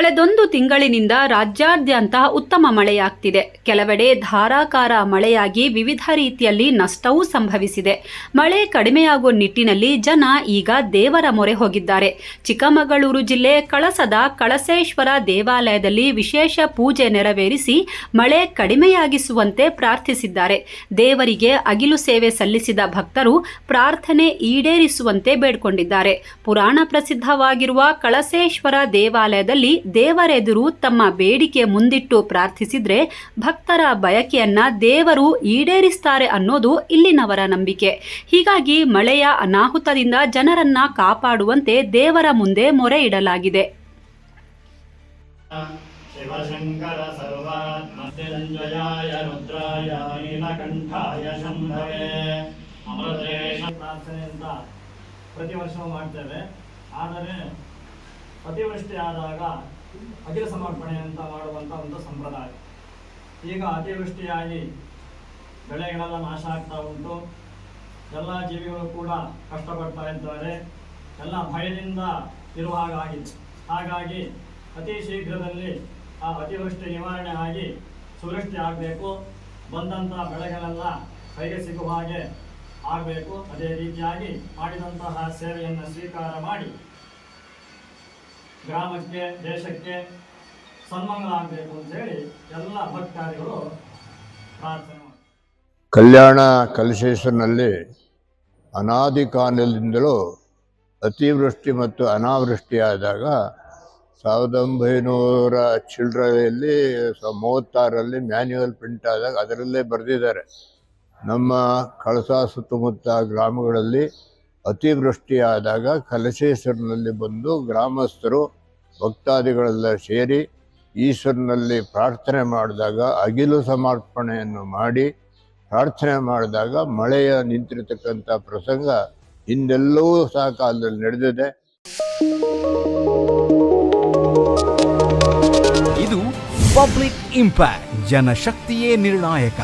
ಕಳೆದೊಂದು ತಿಂಗಳಿನಿಂದ ರಾಜ್ಯಾದ್ಯಂತ ಉತ್ತಮ ಮಳೆಯಾಗ್ತಿದೆ. ಕೆಲವೆಡೆ ಧಾರಾಕಾರ ಮಳೆಯಾಗಿ ವಿವಿಧ ರೀತಿಯಲ್ಲಿ ನಷ್ಟವೂ ಸಂಭವಿಸಿದೆ. ಮಳೆ ಕಡಿಮೆಯಾಗುವ ನಿಟ್ಟಿನಲ್ಲಿ ಜನ ಈಗ ದೇವರ ಮೊರೆ ಹೋಗಿದ್ದಾರೆ. ಚಿಕ್ಕಮಗಳೂರು ಜಿಲ್ಲೆ ಕಳಸದ ಕಳಸೇಶ್ವರ ದೇವಾಲಯದಲ್ಲಿ ವಿಶೇಷ ಪೂಜೆ ನೆರವೇರಿಸಿ ಮಳೆ ಕಡಿಮೆಯಾಗಿಸುವಂತೆ ಪ್ರಾರ್ಥಿಸಿದ್ದಾರೆ. ದೇವರಿಗೆ ಅಗಿಲು ಸೇವೆ ಸಲ್ಲಿಸಿದ ಭಕ್ತರು ಪ್ರಾರ್ಥನೆ ಈಡೇರಿಸುವಂತೆ ಬೇಡಿಕೊಂಡಿದ್ದಾರೆ. ಪುರಾಣ ಪ್ರಸಿದ್ಧವಾಗಿರುವ ಕಳಸೇಶ್ವರ ದೇವಾಲಯದಲ್ಲಿ ದೇವರೆದುರು ತಮ್ಮ ಬೇಡಿಕೆ ಮುಂದಿಟ್ಟು ಪ್ರಾರ್ಥಿಸಿದ್ರೆ ಭಕ್ತರ ಬಯಕೆಯನ್ನ ದೇವರು ಈಡೇರಿಸ್ತಾರೆ ಅನ್ನೋದು ಇಲ್ಲಿನವರ ನಂಬಿಕೆ. ಹೀಗಾಗಿ ಮಳೆಯ ಅನಾಹುತದಿಂದ ಜನರನ್ನ ಕಾಪಾಡುವಂತೆ ದೇವರ ಮುಂದೆ ಮೊರೆ ಇಡಲಾಗಿದೆ. ಅಮೃತೇಶ ಪ್ರತಿ ವರ್ಷವೂ ಮಾಡ್ತೇವೆ. ಆದರೆ ಅತಿವೃಷ್ಟಿ ಆದಾಗ ಅಖಿಲ ಸಮರ್ಪಣೆ ಅಂತ ಮಾಡುವಂಥ ಒಂದು ಸಂಪ್ರದಾಯ. ಈಗ ಅತಿವೃಷ್ಟಿಯಾಗಿ ಬೆಳೆಗಳೆಲ್ಲ ನಾಶ ಆಗ್ತಾ ಉಂಟು. ಎಲ್ಲ ಜೀವಿಗಳು ಕೂಡ ಕಷ್ಟಪಡ್ತಾ ಇದ್ದಾರೆ. ಎಲ್ಲ ಭಯದಿಂದ ಇರುವ ಹಾಗಾಗಿದೆ ಹಾಗಾಗಿ ಅತಿ ಶೀಘ್ರದಲ್ಲಿ ಆ ಅತಿವೃಷ್ಟಿ ನಿವಾರಣೆ ಆಗಿ ಸುವೃಷ್ಟಿ ಆಗಬೇಕು. ಬಂದಂಥ ಬೆಳೆಗಳೆಲ್ಲ ಕೈಗೆ ಸಿಗುವ ಹಾಗೆ ಆಗಬೇಕು. ಅದೇ ರೀತಿಯಾಗಿ ಮಾಡಿದಂತಹ ಸೇವೆಯನ್ನು ಸ್ವೀಕಾರ ಮಾಡಿ ಗ್ರಾಮಕ್ಕೆ, ದೇಶಕ್ಕೆ ಸನ್ಮಂಗಲ ಆಗಬೇಕು ಅಂತೇಳಿ ಎಲ್ಲ ಭಕ್ತಾದಿಗಳು ಪ್ರಾರ್ಥನೆ ಕಲ್ಯಾಣ ಕಲಶೇಶ್ವರನಲ್ಲಿ ಅನಾದಿ ಕಾಲದಿಂದಲೂ ಅತಿವೃಷ್ಟಿ ಮತ್ತು ಅನಾವೃಷ್ಟಿಯಾದಾಗ ಸಾವಿರದ ಒಂಬೈನೂರ ಚಿಲ್ಡ್ರಲ್ಲಿ ಮೂವತ್ತಾರರಲ್ಲಿ ಮ್ಯಾನ್ಯುವಲ್ ಪ್ರಿಂಟ್ ಆದಾಗ ಅದರಲ್ಲೇ ಬರೆದಿದ್ದಾರೆ. ನಮ್ಮ ಕಳಸ ಸುತ್ತಮುತ್ತ ಗ್ರಾಮಗಳಲ್ಲಿ ಅತಿವೃಷ್ಟಿಯಾದಾಗ ಕಲಶೇಶ್ವರನಲ್ಲಿ ಬಂದು ಗ್ರಾಮಸ್ಥರು, ಭಕ್ತಾದಿಗಳೆಲ್ಲ ಸೇರಿ ಈಶ್ವರನಲ್ಲಿ ಪ್ರಾರ್ಥನೆ ಮಾಡಿದಾಗ, ಅಗಿಲು ಸಮರ್ಪಣೆಯನ್ನು ಮಾಡಿ ಪ್ರಾರ್ಥನೆ ಮಾಡಿದಾಗ ಮಳೆಯ ನಿಂತಿರತಕ್ಕಂಥ ಪ್ರಸಂಗ ಹಿಂದೆಲ್ಲವೂ ಸಹ ಕಾಲದಲ್ಲಿ ನಡೆದಿದೆ. ಇದು ಪಬ್ಲಿಕ್ ಇಂಪ್ಯಾಕ್ಟ್, ಜನಶಕ್ತಿಯೇ ನಿರ್ಣಾಯಕ.